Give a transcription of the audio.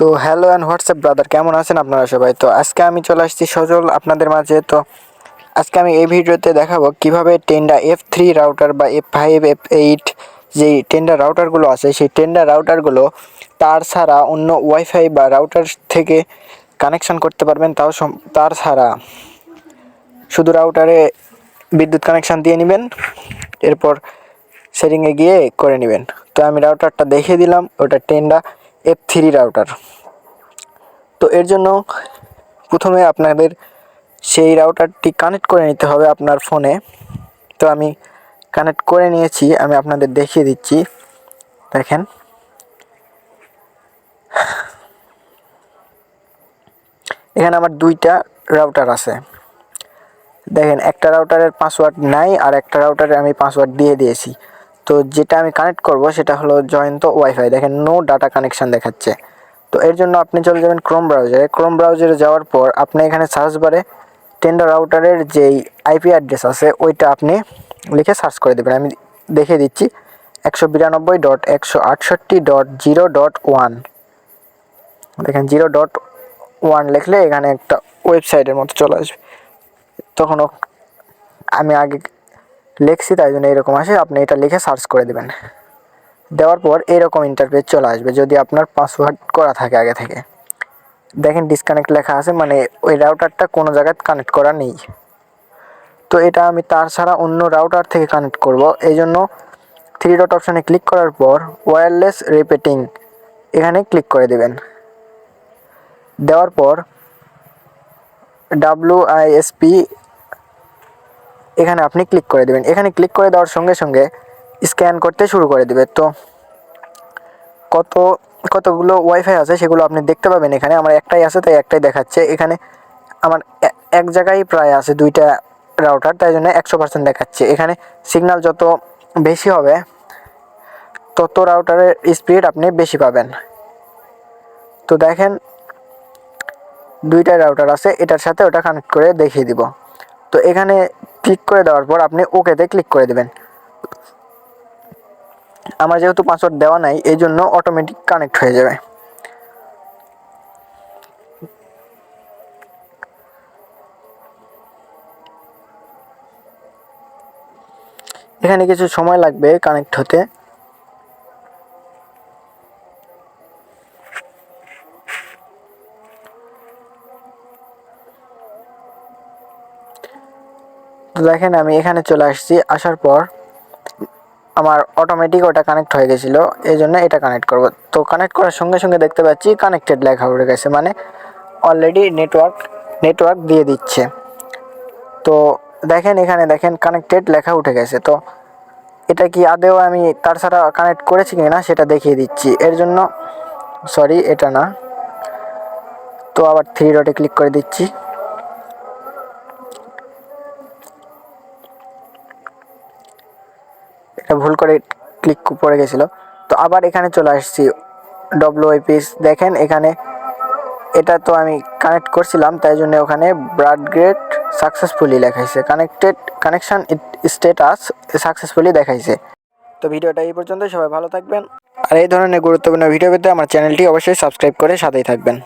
তো hello and WhatsApp brother কেমন আছেন আপনারা সবাই? তো আজকে আমি চলে আসছি সজল আপনাদের মাঝে। তো আজকে আমি এই ভিডিওতে দেখাবো কীভাবে টেন্ডা এফ থ্রি রাউটার বা এফ ফাইভ এফ এইট যেই টেন্ডার রাউটারগুলো আছে, সেই টেন্ডার রাউটারগুলো তার ছাড়া অন্য ওয়াইফাই বা রাউটার থেকে কানেকশন করতে পারবেন। তাও তার ছাড়া শুধু রাউটারে বিদ্যুৎ কানেকশান দিয়ে নেবেন, এরপর সেটিংয়ে গিয়ে করে নেবেন। তো আমি রাউটারটা দেখিয়ে দিলাম, ওটা টেন্ডা এফ থ্রি রাউটার তো এর জন্য প্রথমে আপনাদের সেই রাউটারটি কানেক্ট করে নিতে হবে আপনার ফোনে তো আমি কানেক্ট করে নিয়েছি, আমি আপনাদের দেখিয়ে দিচ্ছি। দেখেন। এখানে আমার দুইটা রাউটার আছে। দেখেন, একটা রাউটারের পাসওয়ার্ড নাই আর একটা রাউটারে আমি পাসওয়ার্ড দিয়ে দিয়েছি। তো যেটা আমি কানেক্ট করব সেটা হলো জয়ন্ত ওয়াইফাই দেখেন নো ডাটা কানেকশন দেখাচ্ছে। তো এর জন্য আপনি চলে যাবেন ক্রোম ব্রাউজারে ক্রোম ব্রাউজারে যাওয়ার পর আপনি এখানে সার্চ বারে টেন্ডার রাউটারের যেই আইপি অ্যাড্রেস আছে, ওইটা আপনি লিখে সার্চ করে দেবেন। আমি দেখে দিচ্ছি। একশো বিরানব্বই ডট একশো আটষট্টি ডট জিরো ডট ওয়ান। দেখেন, জিরো ডট ওয়ান লিখলে এখানে একটা ওয়েবসাইটের মতো চলে আসবে। তখনও আমি আগে লিখছি, তাই জন্য এরকম আসে। আপনি এটা লিখে সার্চ করে দেবেন। দেওয়ার পর এরকম ইন্টারফেস চলে আসবে, যদি আপনার পাসওয়ার্ড করা থাকে আগে থেকে। দেখেন ডিসকানেক্ট লেখা আছে মানে ওই রাউটারটা কোনো জায়গায় কানেক্ট করা নেই। তো এটা আমি তার ছাড়া অন্য রাউটার থেকে কানেক্ট করব। এই জন্য থ্রি ডট অপশানে ক্লিক করার পর ওয়্যারলেস রিপিটিং এখানে ক্লিক করে দেবেন। দেওয়ার পর ডাব্লু আইএসপি এখানে আপনি ক্লিক করে দেবেন। এখানে ক্লিক করে দেওয়ার সঙ্গে সঙ্গে স্ক্যান করতে শুরু করে দেবে। তো কত, কতগুলো ওয়াইফাই আছে সেগুলো আপনি দেখতে পাবেন এখানে। আমার একটাই আছে, তাই একটাই দেখাচ্ছে। এখানে আমার এক জায়গায় প্রায় আছে দুইটা রাউটার তাই জন্য একশো পার্সেন্ট দেখাচ্ছে। এখানে সিগন্যাল যত বেশি হবে, তত রাউটারের স্পিড আপনি বেশি পাবেন। তো দেখেন, দুইটা রাউটার আছে, এটার সাথে ওটা কানেক্ট করে দেখিয়ে দিব। তো এখানে ক্লিক করে দেওয়ার পর আপনি ওকেতে ক্লিক করে দেবেন। আমার যেহেতু পাসওয়ার্ড দেওয়া নাই, এই জন্য অটোমেটিক কানেক্ট হয়ে যাবে। এখানে কিছু সময় লাগবে কানেক্ট হতে। দেখেন আমি এখানে চলে আসছি, আসার পর আমার অটোমেটিক ওটা কানেক্ট হয়ে গেছিল, এই জন্য এটা কানেক্ট করব। তো কানেক্ট করার সঙ্গে সঙ্গে দেখতে পাচ্ছি কানেক্টেড লেখা উঠে গেছে মানে অলরেডি নেটওয়ার্ক নেটওয়ার্ক দিয়ে দিচ্ছে। তো দেখেন এখানে দেখেন কানেক্টেড লেখা উঠে গেছে, তো এটা কি আদেও আমি তার ছাড়া কানেক্ট করেছি কি না সেটা দেখিয়ে দিচ্ছি। এর জন্য সরি এটা না। তো আবার থ্রি ডটে ক্লিক করে দিচ্ছি। ভুল করে ক্লিক পড়ে গেছিল। তো আবার এখানে চলে আসছি ডব্লিউ পিস দেখেন এখানে এটা তো আমি কানেক্ট করছিলাম, তাই জন্য ওখানে ব্রাড গ্রেড সাকসেসফুলি দেখাইছে কানেক্টেড কানেকশন স্টেটাস সাকসেসফুলি দেখাইছে। তো ভিডিওটা এই পর্যন্ত সবাই ভালো থাকবেন। আর এই ধরনের গুরুত্বপূর্ণ ভিডিও পেতে আমার চ্যানেলটি অবশ্যই সাবস্ক্রাইব করে সাথেই থাকবেন।